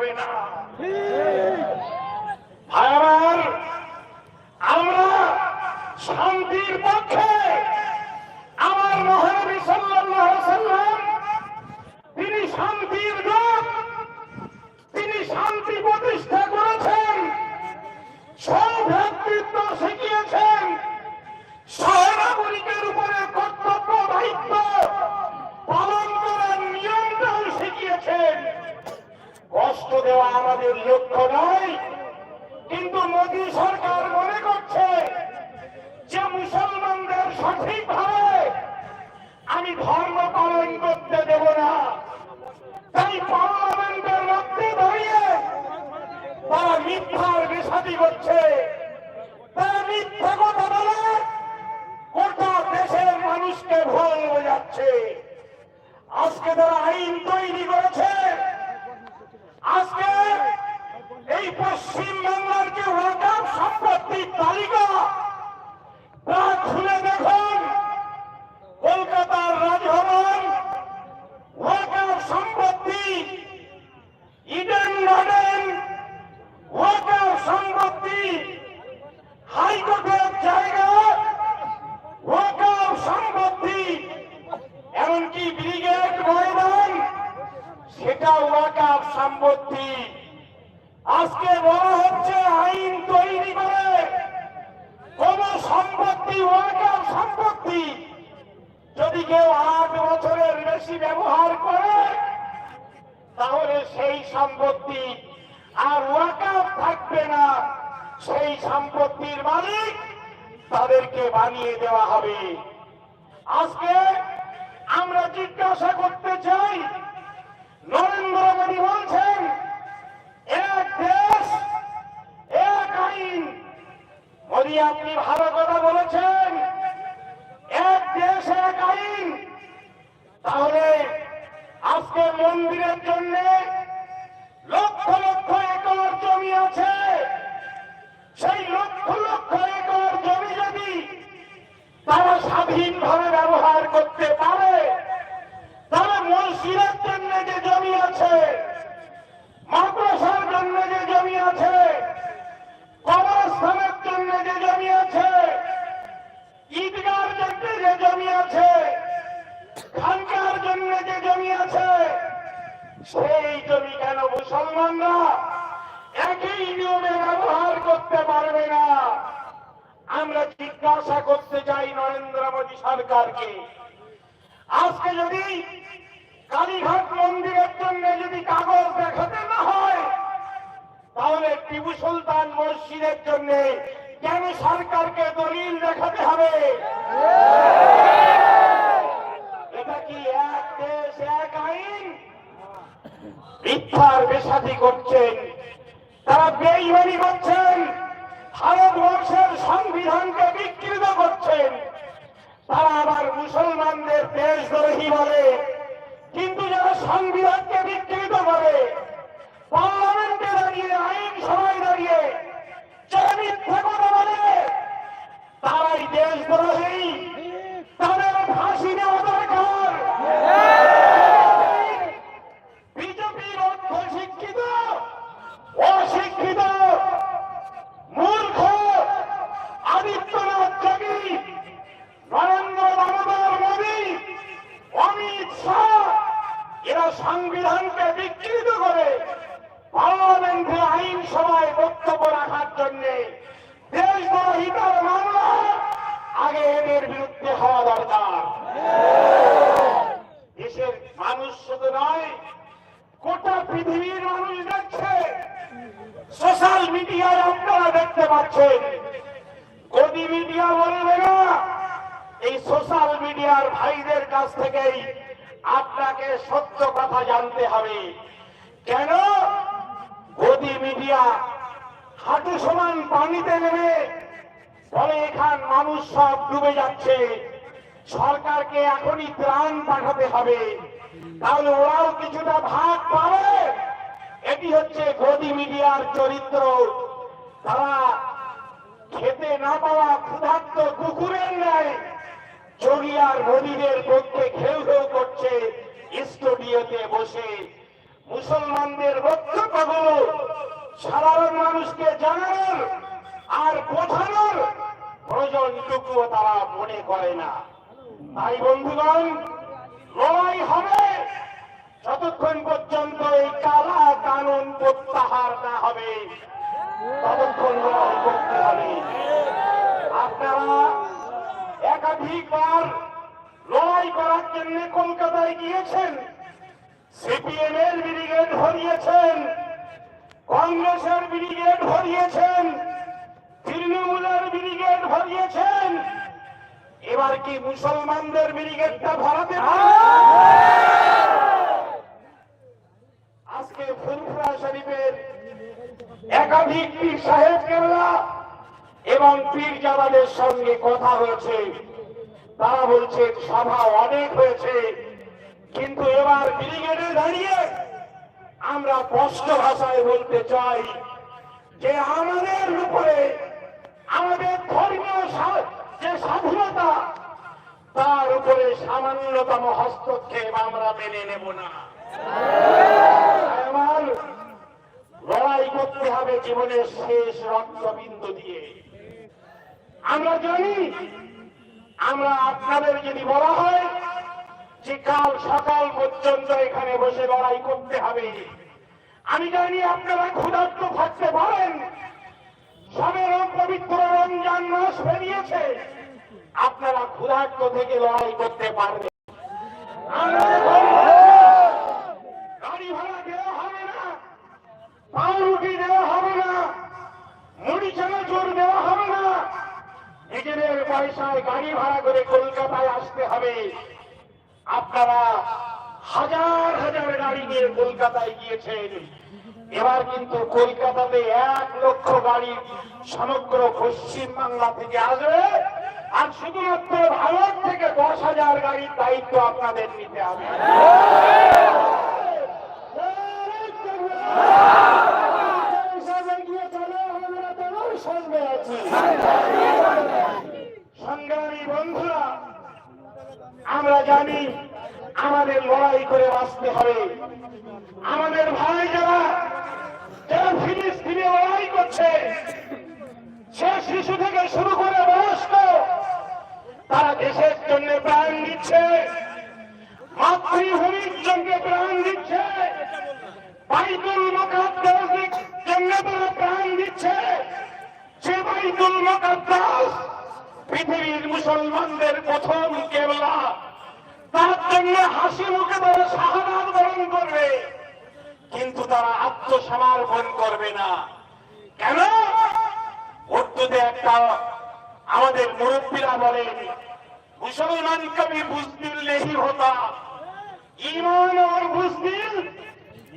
যাবে না। আমার আমরা শান্তির পক্ষে আমার মহানবী সাল্লাম তিনি শান্তির দূত তিনি শান্তি প্রতিষ্ঠা করেছেন সৌভ্রাতৃত্ব শিখিয়েছেন সহনাগরিকের উপরে কর্তব্য, দায়িত্ব দেওয়া আমাদের লক্ষ্য নয়। কিন্তু মোদী সরকার মনে করছে যে মুসলমানদের সঠিকভাবে আমি ধর্ম পালন করতে দেব না। তাই পার্লামেন্টের মধ্যে দাঁড়িয়ে তারা মিথ্যার বেসাদি করছে। তারা মিথ্যা কথা বলে গোটা দেশের মানুষকে ভুল বোঝাচ্ছে। আজকে তারা আইন তৈরি করেছে। আজকে এই পশ্চিমবঙ্গের যে ওয়াকাফ সম্পত্তির তালিকা তা খুলে দেখুন কলকাতার রাজভবন ওয়াকাফ সম্পত্তি ইডেন গার্ডেন ওয়াকাফ সম্পত্তি হাইকোর্টের জায়গা ওয়াকাফ সম্পত্তি এমনকি ব্রিগেড ময়দান সেটা ওয়াকাফ সম্পত্তি আজকে বলা হচ্ছে আইন তৈরি করে কোন সম্পত্তি ওয়াকাফ সম্পত্তি যদি আট বছরের বেশি ব্যবহার করে, তাহলে সেই সম্পত্তি আর ওয়াকাফ থাকবে না। সেই সম্পত্তির মালিক তাদেরকে বানিয়ে দেওয়া হবে। আজকে আমরা জিজ্ঞাসা করতে চাই, নরেন্দ্র মোদী বলছেন, এক দেশ, এক আইন। মোদী আপনি ভালো কথা বলেছেন এক দেশ এক আইন তাহলে আজকে মন্দিরের জন্য লক্ষ লক্ষ একর জমি আছে। সেই লক্ষ লক্ষ একর জমি যদি তারা স্বাধীনভাবে ব্যবহার করতে পারে, তাহলে মসজিদের জন্য যে জমি আছে, মাদ্রাসার জন্য যে জমি আছে, কবরস্থানের জন্য যে জমি আছে ঈদগার জন্য যে জমি আছে, খানকার জন্য যে জমি আছে, সেই জমি কেন মুসলমানরা একই নিয়মে ব্যবহার করতে পারবে না? আমরা জিজ্ঞাসা করতে চাই নরেন্দ্র মোদী সরকারকে। আজকে যদি কালীঘাট মন্দিরের জন্য যদি কাগজ দেখাতে না হয়, তাহলে টিপু সুলতান মসজিদের জন্য কেন সরকারকে দলিল দেখাতে হবে? এটা কি এক দেশ, এক আইন? মিথ্যার বেসাদি করছেন। তারা বেইমানি করছেন। ভারতবর্ষের সংবিধানকে বিকৃত করছেন। তারা আবার মুসলমানদের দেশদ্রোহী বলে। কিন্তু যারা সংবিধানকে বিকৃত করে, পার্লামেন্টে দাঁড়িয়ে আইন সভায় দাঁড়িয়ে যারা মিথ্যা কথা বলে তারাই দেশ তাদের ফাঁসি দেওয়া দরকার বিজেপির অর্থ শিক্ষিত অশিক্ষিত মূর্খ আদিত্যনাথ যোগী নরেন্দ্র দামোদর মোদী অমিত শাহ এরা সংবিধানকে বিকৃত করে পার্লামেন্টে আইন সভায় বক্তব্য রাখার জন্য দেশদ্রোহিতার মামলা আগে এদের বিরুদ্ধে হওয়া দরকার দেশের মানুষ শুধু নয় গোটা পৃথিবীর মানুষ দেখছে সোশ্যাল মিডিয়ায় আপনারা দেখতে পাচ্ছেন গদি মিডিয়া বলবে না। এই সোশ্যাল মিডিয়ার ভাইদের কাছ থেকেই আপনাকে সত্য কথা জানতে হবে। কেন? গদি মিডিয়া হাঁটু সমান পানিতে নেমে ফলে এখান মানুষ সব ডুবে যাচ্ছে। সরকারকে এখনই ত্রাণ পাঠাতে হবে। তাহলে ওরাও কিছুটা ভাগ পাবে। এটি হচ্ছে গদি মিডিয়ার চরিত্র। তারা খেতে না পাওয়া ক্ষুধার্ত কুকুরের ন্যায় চড়িয়ার নদীদের পক্ষে ঘেউ ঘেউ করছে স্টুডিওতে বসে। মুসলমানদের বক্তব্য সাধারণ মানুষকে জানানোর আর বোঝানোর প্রয়োজনটুকুও তারা মনে করে না। তাই বন্ধুগণ, লড়াই হবে যতক্ষণ পর্যন্ত এই কালা কানুন প্রত্যাহার না হবে। আপনারা একাধিকবার লড়াই করার জন্য কলকাতায় গিয়েছেন। সিপিএম এর ব্রিগেড কংগ্রেসের ব্রিগেড ভরিয়েছেন তৃণমূলের ব্রিগেড ভরিয়েছেন এবার কি মুসলমানদের ব্রিগেডটা ভরাতে পারবেন? একাধিক পীর সাহেব কেরলা এবং পীর জামাদের সঙ্গে কথা হয়েছে। তারা বলছে, সভা অনেক হয়েছে, কিন্তু এবার ব্রিগেডে দাঁড়িয়ে আমরা স্পষ্ট ভাষায় বলতে চাই যে আমাদের উপরে আমাদের ধর্মীয় যে স্বাধীনতা, তার উপরে সামান্যতম হস্তক্ষেপ আমরা মেনে নেব না। আমার করতে হবে জীবনের শেষ রক্তবিন্দু দিয়ে। আমরা জানি, আমরা আপনাদের যদি বলা হয় যে কাল সকাল পর্যন্ত এখানে বসে লড়াই করতে হবে। আমি জানি আপনারা ক্ষুধার্ত থাকতে পারেন। সবে পবিত্র রমজান মাস বেরিয়েছে। আপনারা ক্ষুধার্ত থেকে লড়াই করতে পারবেন। আমরা বলব, গাড়ি ভাড়া দেওয়া হবে না পাউরুটি দেওয়া হবে না মুড়ি চানাচুর দেওয়া হবে না নিজেদের পয়সায় গাড়ি ভাড়া করে কলকাতায় আসতে হবে আপনারা হাজার হাজার গাড়ি নিয়ে কলকাতায় গিয়েছেন এবার কিন্তু কলকাতাতে এক লক্ষ গাড়ি সমগ্র পশ্চিম বাংলা থেকে আসবে আর শুধুমাত্র ভারত থেকে দশ হাজার গাড়ির দায়িত্ব আপনাদের নিতে হবে সংগ্রামী আমরা জানি আমাদের লড়াই করে বাঁচতে হবে। আমাদের ভাই যারা যারা ফিলিস্তিনে লড়াই করছে, সে শিশু থেকে শুরু করে বয়স্ক, তারা দেশের জন্য প্রাণ দিচ্ছে, মাতৃভূমির জন্য প্রাণ দিচ্ছে, বাইতুল মুকাদ্দাসের জন্য তারা প্রাণ দিচ্ছে। যে বাইতুল মুকাদ্দাস পৃথিবীর মুসলমানদের প্রথম কেবলা। তার জন্য হাসি মুখে তারা শাহাদাত বরণ করবে। কিন্তু তারা আত্মসমর্পণ করবে না। কেন? উর্দুতে একটা আমাদের মুরব্বীরা বলেন মুসলমান কবি বুজদিল নেই হতা। ইমান আর বুজদিল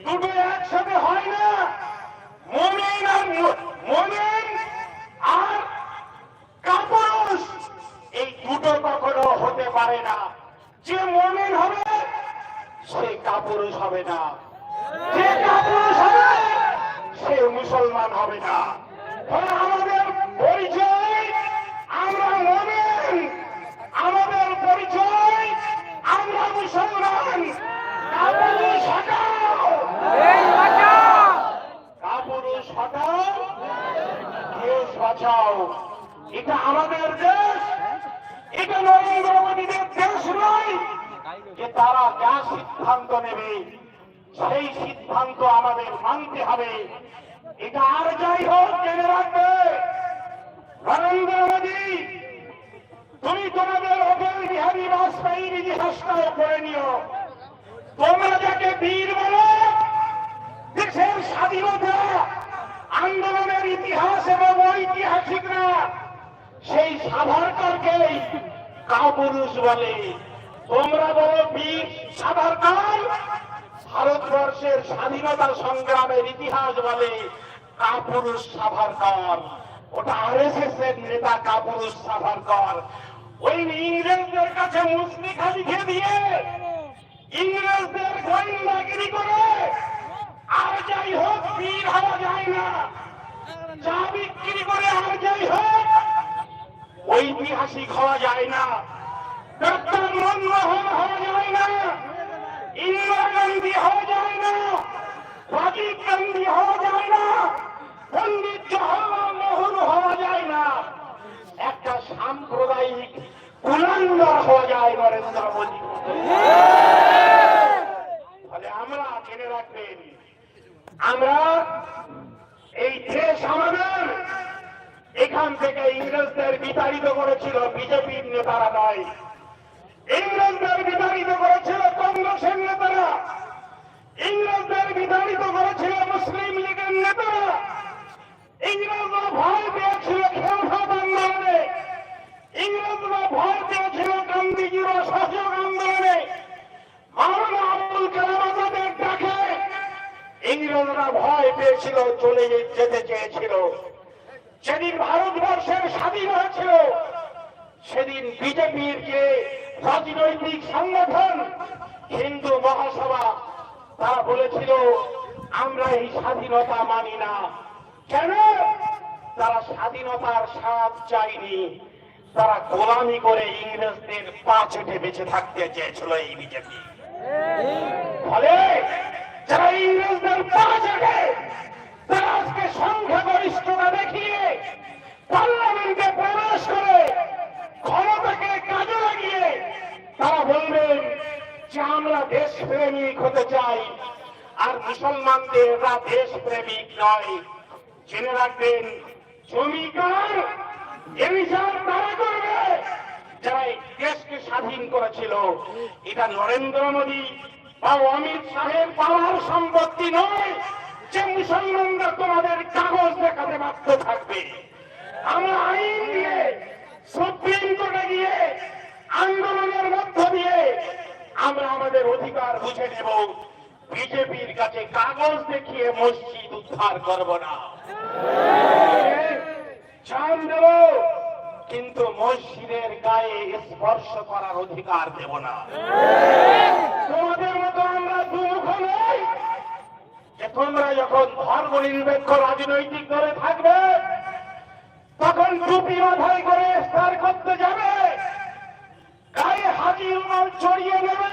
দুটো একসাথে হয় না। মমিন আর মু- মমিন আর কাপুরুষ এই দুটো কখনো হতে পারে না। যে মমিন হবে সে কাপুরুষ হবে না। যে কাপুরুষ হবে সে মুসলমান হবে না। আমাদের পরিচয় আমরা মমিন। আমাদের পরিচয় আমরা মুসলমান। কাপুরুষ হটাও। কাপুরুষ হটাও। দেশ বাঁচাও। এটা আমাদের দেশ, এটা নরেন্দ্র মোদীদের দেশ নয়, যে তারা যা সিদ্ধান্ত নেবে, সেই সিদ্ধান্ত আমাদের মানতে হবে। এটা আর যাই হোক, জেনে রাখবে, নরেন্দ্র মোদী, তুমি তোমাদের অটল বিহারী বাজপেয়ীর ইতিহাসটাও করে নিও। তোমরা যাকে বীর বলো, দেশের স্বাধীনতা আন্দোলনের ইতিহাস এবং ঐতিহাসিকরা সেই সাভারকরকেই কাপুরুষ বলে। তোমরা বলো বীর সাভারকর ভারতবর্ষের স্বাধীনতা সংগ্রামের ইতিহাস বলে কাপুরুষ সাভারকর ওটা আর এস এস এর নেতা কাপুরুষ সাভারকর ওই ইংরেজদের কাছে মুসলিখা লিখে দিয়ে ইংরেজদের গোয়েন্দাগিরি করে আর যাই হোক, বীর হওয়া যায় না। চা বিক্রি করে আর যাই হোক ঐতিহাসিক হওয়া যায় না। ডক্টর মনমোহন হওয়া যায় না। ইন্দিরা গান্ধী হওয়া যায় না। রাজীব গান্ধী হওয়া যায় না। পন্ডিত জওয়াহরলাল নেহরু হওয়া যায় না। একটা সাম্প্রদায়িক কুলাঙ্গার হওয়া যায়, নরেন্দ্র মোদী। তাহলে আমরা জেনে রাখবেন, আমরা এই দেশ আমাদের এখান থেকে ইংরেজদের বিতাড়িত করেছিল বিজেপির নেতারা নয় ইংরেজদের বিতাড়িত করেছিল কংগ্রেসের নেতারা। ইংরেজদের বিতাড়িত করেছিল মুসলিম লীগের নেতারা। ইংরেজরা ভয় পেয়েছিল খেলফাত আন্দোলনে। ইংরেজরা ভয় পেয়েছিল গান্ধীজির অসহযোগ আন্দোলনে। মাওলানা আবুল কালাম আজাদের ডাকে। ইংরেজরা ভয় পেয়েছিল, চলে যেতে চেয়েছিল। সেদিন ভারতবর্ষের স্বাধীন হয়েছিল, সেদিন বিজেপির যে রাজনৈতিক সংগঠন, হিন্দু মহাসভা, তারা বলেছিল, আমরা এই স্বাধীনতা মানি না। কেন? তারা স্বাধীনতার স্বাদ চাইনি তারা গোলামি করে ইংরেজদের পা চেটে বেঁচে থাকতে চেয়েছিল এই বিজেপি। ফলে যারা ইংরেজদের পা চেটে তারা আজকে সংখ্যাগরিষ্ঠতা দেখিয়ে পার্লামেন্টে প্রবেশ করে ক্ষমতাকে কাজে লাগিয়ে তারা বলবেন যে আমরা দেশপ্রেমিক চাই আর মুসলমানদেররা দেশপ্রেমিক নয়। জেনে রাখবেন জমিকার স্বাধীন করেছিল, এটা নরেন্দ্র মোদী বা অমিত শাহের পাওয়ার সম্পত্তি নয় যে মুসলমানরা তোমাদের কাগজ দেখাতে বাধ্য থাকবে। আমরা আইন দিয়ে, সুপ্রিম কোর্টে গিয়ে, আন্দোলনের মধ্য দিয়ে আমরা আমাদের অধিকার বুঝে নেব। বিজেপির কাছে কাগজ দেখিয়ে মসজিদ উদ্ধার করব না। কিন্তু মসজিদের গায়ে স্পর্শ করার অধিকার দেব না। তোমাদের মতো আমরা তোমরা যখন ধর্ম নিরপেক্ষ রাজনৈতিক দলে থাকবে, তখন টুপি মাথায় করে ইফতার করতে যাবে। গায়ে হাজির মাল চড়িয়ে নেবে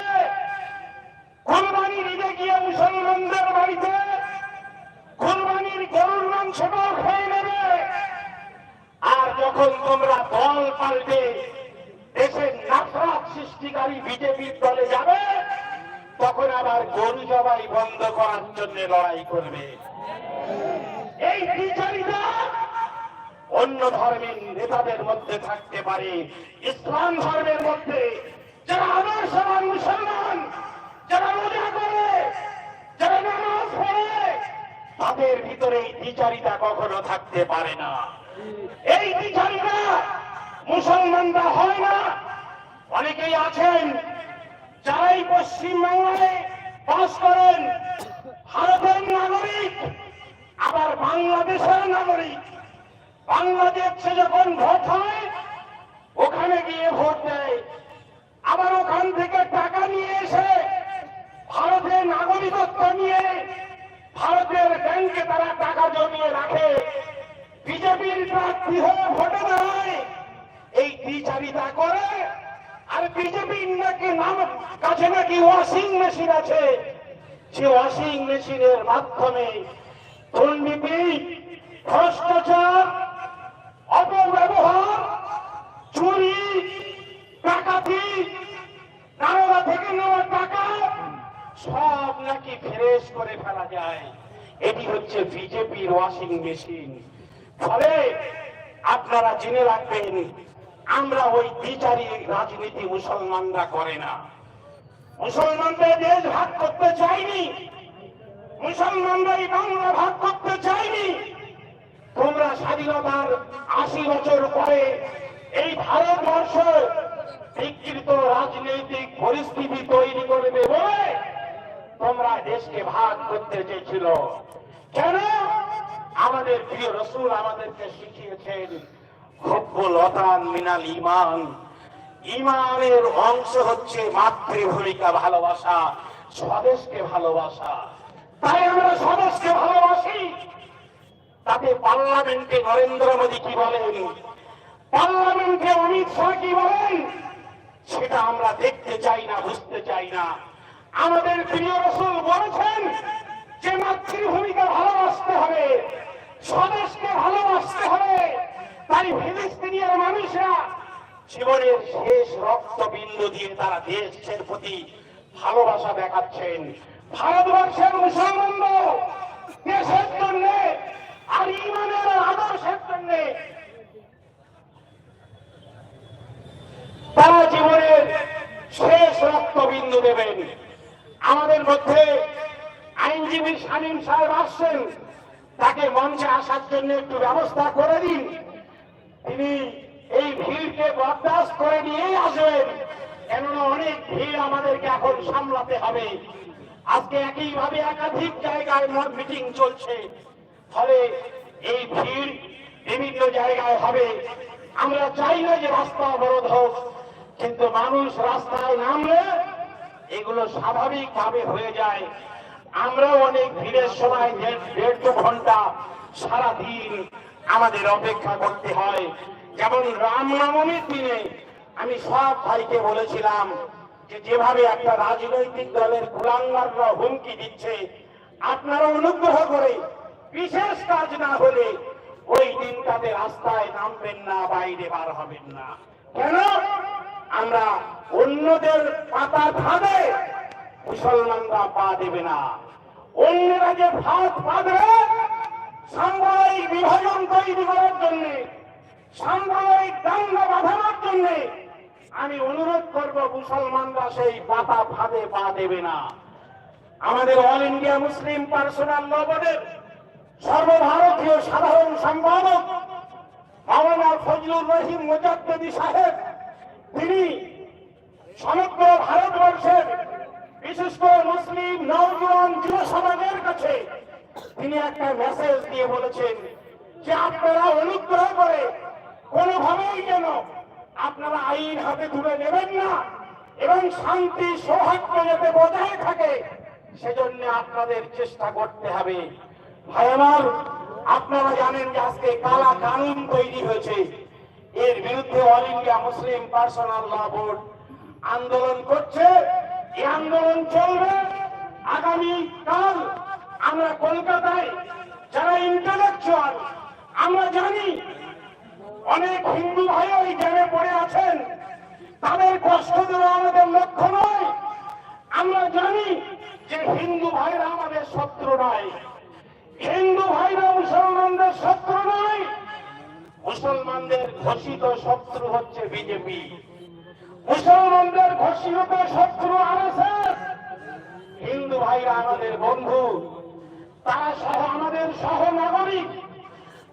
করবে এই বিচারিতা অন্য ধর্মের নেতাদের মধ্যে থাকতে পারে, ইসলাম ধর্মের মধ্যে। যারা আদর্শবান মুসলমান, যারা রোজা করে, যারা নামাজ পড়ে, তাদের ভিতরে এই বিচারিতা কখনো থাকতে পারে না। এই বিচারিতা মুসলমানরা হয় না। অনেকেই আছেন, যারাই পশ্চিমবাংলায় বাস করেন ভারতের নাগরিক, আবার বাংলাদেশের নাগরিক। বাংলাদেশে যখন ভোট হয়, ওখানে গিয়ে ভোট দেয়। আবার ওখান থেকে টাকা নিয়ে এসে ভারতের নাগরিকত্ব নিয়ে ভারতের ব্যাংকে তারা টাকা জমিয়ে রাখে। বিজেপির প্রার্থী হয়ে ভোটে দাঁড়ায়। এই দ্বিচারিতা করে আর বিজেপির নাকি নাম কাছে নাকি ওয়াশিং মেশিন আছে। সে ওয়াশিং মেশিনের মাধ্যমে দুর্নীতি ভ্রষ্টাচার, অপব্যবহার, চুরি, ডাকাতি কারোরা থেকে নেওয়া টাকা সব নাকি ফ্রেশ করে ফেলা যায়। এটি হচ্ছে বিজেপির ওয়াশিং মেশিন। ফলে আপনারা জেনে রাখবেন, আমরা ওই বিচারী রাজনীতি মুসলমানরা করে না। মুসলমানদের দেশ ভাগ করতে চাইনি। মুসলমানরা বাংলা ভাগ করতে চাইনি। তোমরা স্বাধীনতার আশি বছর পরে এই ভারতবর্ষ বিকৃত রাজনৈতিক পরিস্থিতি তৈরি করবে বলে তোমরা দেশকে ভাগ করতে চেয়েছিল। কেন? আমাদের প্রিয় রসুল আমাদেরকে শিখিয়েছেন খুব অতান মিনাল ইমান। ইমানের অংশ হচ্ছে মাতৃভূমিকা ভালোবাসা, স্বদেশকে ভালোবাসা। তাই আমরা স্বদেশকে ভালোবাসি। তাতে পার্লামেন্টে নরেন্দ্র মোদী কি বলেন? পার্লামেন্টে অমিত শাহ কি বলেন? সেটা আমরা দেখতে চাই না, বুঝতে চাই না। আমাদের প্রিয় রসুল বলেছেন যে মাতৃভূমিকে ভালোবাসতে হবে, স্বদেশকে ভালোবাসতে হবে। তাই ফিলিস্তিনিয়ার মানুষরা জীবনের শেষ রক্তবিন্দু দিয়ে তারা দেশের প্রতি ভালোবাসা দেখাচ্ছেন। ভারতবর্ষের দেশের জন্য আর ইমানের আদর্শের জন্য তারা জীবনের শেষ রক্তবিন্দু দেবেন। আমাদের মধ্যে আইনজীবী শামীম সাহেব আসছেন। তাকে মঞ্চে আসার জন্য একটু ব্যবস্থা করে দিন। তিনি ভিড়কে বরদাস্ত করে নিয়েই আসবেন। কেননা অনেক ভিড় আমাদেরকে এখন সামলাতে হবে। আজকে একইভাবে একাধিক জায়গায় মিটিং চলছে। ফলে এই ভিড় বিভিন্ন জায়গায় হবে। আমরা চাই না যে রাস্তা অবরোধ হোক, কিন্তু মানুষ রাস্তায় নামলে এগুলো স্বাভাবিকভাবে হয়ে যায়। আমরাও অনেক ভিড়ের সময় দেড় দু ঘণ্টা সারাদিন আমাদের অপেক্ষা করতে হয়। যেমন রামনবমীর দিনে আমি সব ভাইকে বলেছিলাম যে যেভাবে একটা রাজনৈতিক দলের কুলাঙ্গাররা হুমকি দিচ্ছে, আপনারা অনুগ্রহ করে বিশেষ কাজ না হলে ওই দিনটাতে রাস্তায় নামবেন না, বাইরে বার হবেন না। কেন? আমরা অন্যদের পাতা ফাঁদে মুসলমানরা পা দেবে না। অন্যরা যে ভাত পাবে, সাম্প্রদায়িক বিভাজন তৈরি করার জন্য সাম্প্রদায়িক দাঙ্গা বাঁধানোর জন্য আমি অনুরোধ করব মুসলমানরা সেই পাতা ফাঁদে পা দেবে না। আমাদের all India Muslim personal law সর্বভারতীয় সাধারণ সম্পাদক মাওলানা ফজলুর রহিম মুজাদ্দেদি সাহেব, তিনি সমগ্র ভারতবর্ষের, বিশেষ করে মুসলিম নওজোয়ান যুব সমাজের কাছে তিনি একটা মেসেজ দিয়ে বলেছেন যে আপনারা অনুগ্রহ করে কোনোভাবেই যেন আপনারা আইন হাতে তুলে নেবেন না এবং শান্তি সৌহার্দ্য যাতে বজায় থাকে, সেজন্য আপনাদের চেষ্টা করতে হবে। ভাই আমার, আপনারা জানেন যে আজকে কালা কানুন তৈরি হয়েছে। এর বিরুদ্ধে all India Muslim personal law board আন্দোলন করছে। এই আন্দোলন চলবে। আগামী কাল আমরা কলকাতায় যারা ইন্টালেকচুয়াল আমরা জানি অনেক হিন্দু ভাই ওই জ্ঞানে পড়ে আছেন। তাদের কষ্ট দেওয়া আমাদের লক্ষ্য নয়। আমরা জানি যে হিন্দু ভাইরা আমাদের শত্রু নয়। হিন্দু ভাইরা মুসলমানদের শত্রু নয়। মুসলমানদের ঘোষিত শত্রু হচ্ছে বিজেপি। মুসলমানদের ঘোষিত শত্রু আরএসএস। হিন্দু ভাইরা আমাদের বন্ধু। তারা সহ আমাদের সহ নাগরিক।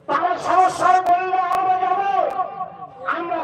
তারা সহ বললে আমরা